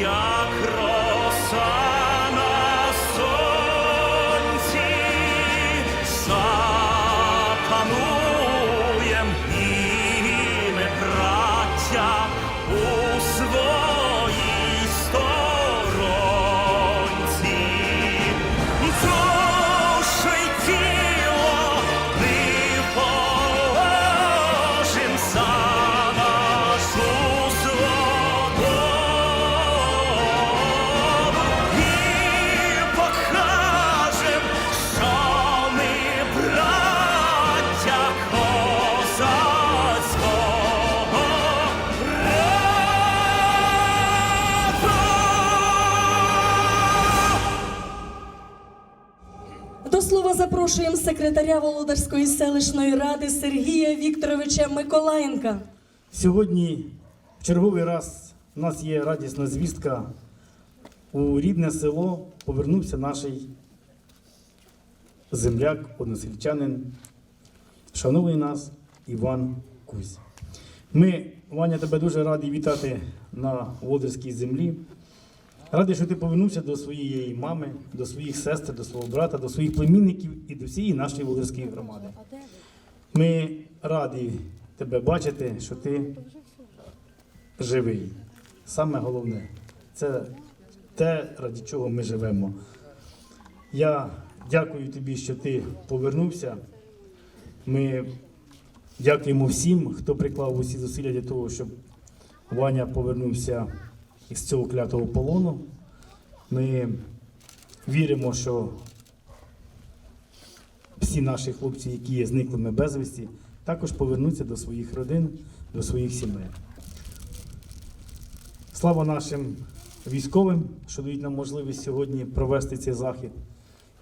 як запрошуємо секретаря Володарської селищної ради Сергія Вікторовича Миколаєнка. Сьогодні в черговий раз у нас є радісна звістка. У рідне село повернувся наш земляк, односельчанин, шановний нас Іван Кузь. Ми, Ваня, тебе дуже раді вітати на Володарській землі. Радий, що ти повернувся до своєї мами, до своїх сестер, до свого брата, до своїх племінників і до всієї нашої Володарської громади. Ми раді тебе бачити, що ти живий. Саме головне це те, раді чого ми живемо. Я дякую тобі, що ти повернувся. Ми дякуємо всім, хто приклав усі зусилля для того, щоб Ваня повернувся із цього клятого полону. Ми віримо, що всі наші хлопці, які є зниклими безвісті, також повернуться до своїх родин, до своїх сімей. Слава нашим військовим, що дають нам можливість сьогодні провести цей захід.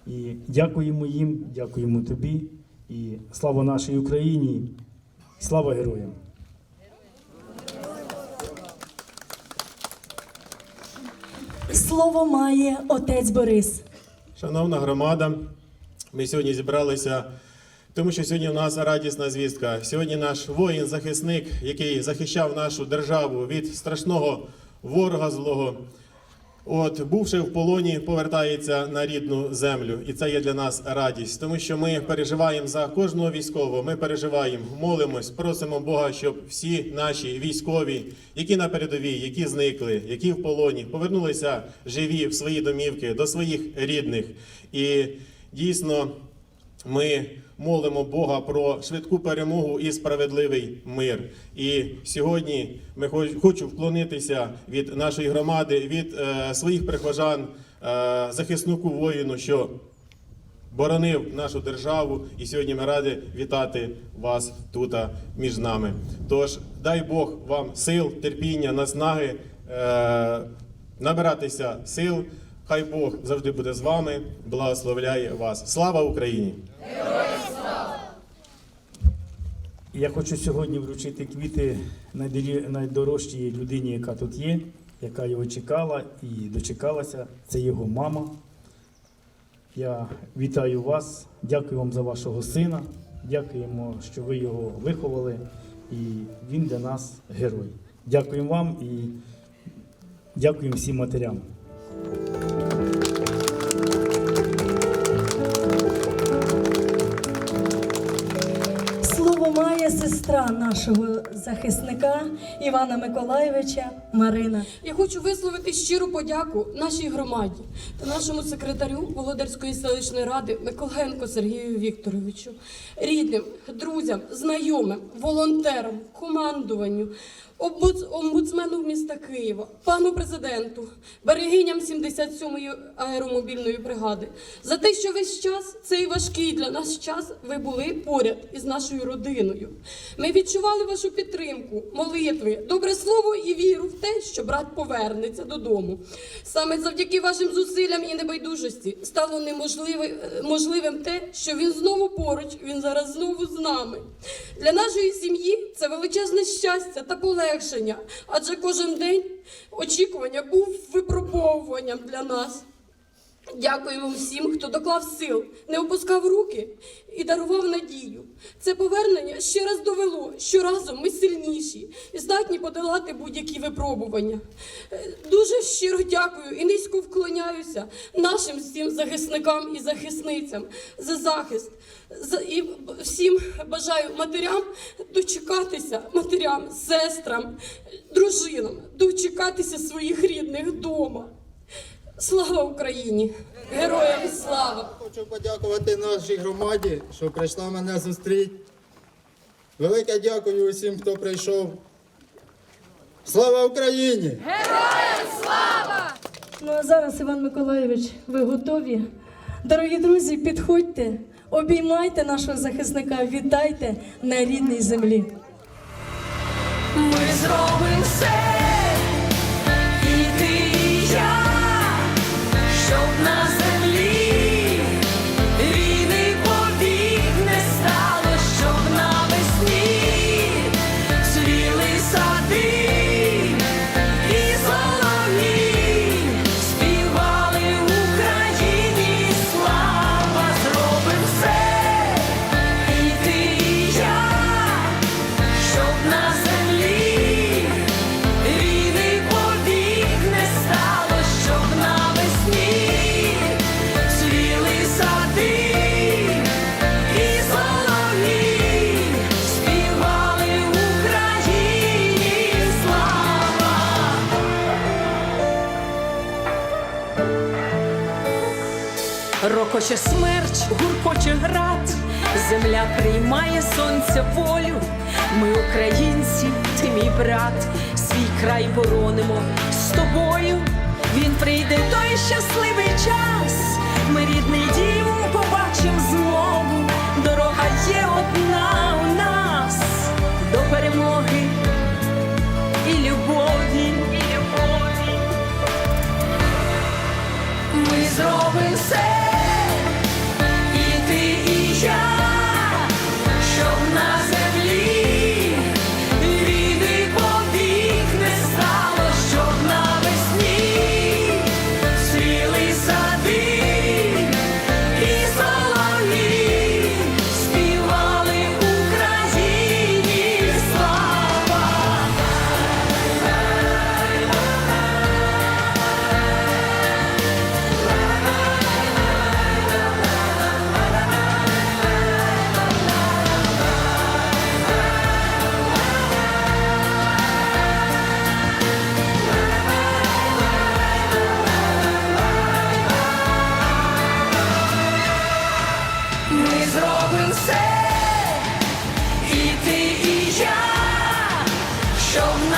І дякуємо їм, дякуємо тобі. І слава нашій Україні, слава героям! Слово має отець Борис. Шановна громада, ми сьогодні зібралися, тому що сьогодні у нас радісна звістка. Сьогодні наш воїн-захисник, який захищав нашу державу від страшного ворога злого, от бувши в полоні, повертається на рідну землю. І це є для нас радість, тому що ми переживаємо за кожного військового. Ми переживаємо, молимось, просимо Бога, щоб всі наші військові, які на передовій, які зникли, які в полоні, повернулися живі в свої домівки до своїх рідних. І дійсно ми молимо Бога про швидку перемогу і справедливий мир. І сьогодні ми хоч- хочу вклонитися від нашої громади, від е, своїх прихожан, е, захиснику воїну, що боронив нашу державу, і сьогодні ми раді вітати вас тут між нами. Тож дай Бог вам сил, терпіння, наснаги, е, набиратися сил. Хай Бог завжди буде з вами, благословляє вас. Слава Україні! Я хочу сьогодні вручити квіти найдорожчій людині, яка тут є, яка його чекала і дочекалася. Це його мама. Я вітаю вас, дякую вам за вашого сина. Дякуємо, що ви його виховали, і він для нас герой. Дякуємо вам і дякуємо всім матерям. Нашого захисника Івана Миколаєвича Марина. Я хочу висловити щиру подяку нашій громаді та нашому секретарю Володарської селищної ради Миколаєнко Сергію Вікторовичу, рідним, друзям, знайомим, волонтерам, командуванню, омбудсмену міста Києва, пану президенту, берегиням 77-ї аеромобільної бригади за те, що весь час цей важкий для нас час ви були поряд із нашою родиною. Ми відчували вашу підтримку, молитви, добре слово і віру в те, що брат повернеться додому. Саме завдяки вашим зусиллям і небайдужості стало неможливим можливим те, що він знову поруч, він зараз знову з нами. Для нашої сім'ї це величезне щастя та полегшення, адже кожен день очікування був випробовуванням для нас. Дякуємо всім, хто доклав сил, не опускав руки і дарував надію. Це повернення ще раз довело, що разом ми сильніші і здатні подолати будь-які випробування. Е, Дуже щиро дякую і низько вклоняюся нашим всім захисникам і захисницям за захист. І всім бажаю матерям дочекатися, матерям, сестрам, дружинам, дочекатися своїх рідних вдома. Слава Україні! Героям слава! Хочу подякувати нашій громаді, що прийшла мене зустріти. Велике дякую усім, хто прийшов. Слава Україні! Героям слава! Ну а зараз, Іван Миколаєвич, ви готові? Дорогі друзі, підходьте, обіймайте нашого захисника, вітайте на рідній землі. Ми зробимо все, Гуркоче смерч, гуркоче град, земля приймає сонця волю. Ми, українці, ти мій брат, свій край боронимо з тобою. Він прийде той щасливий час. Ми рідний дім побачим знову. Дорога є одна у нас до перемоги і любові. І любові. Ми зробимо все,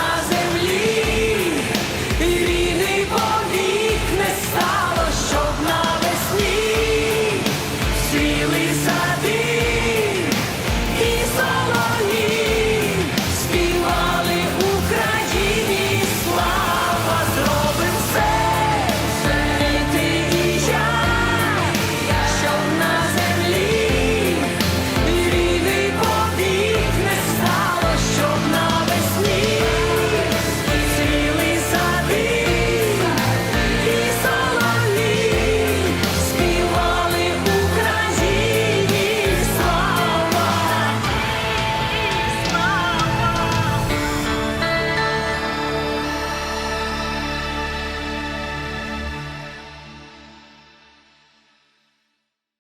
I say we leave.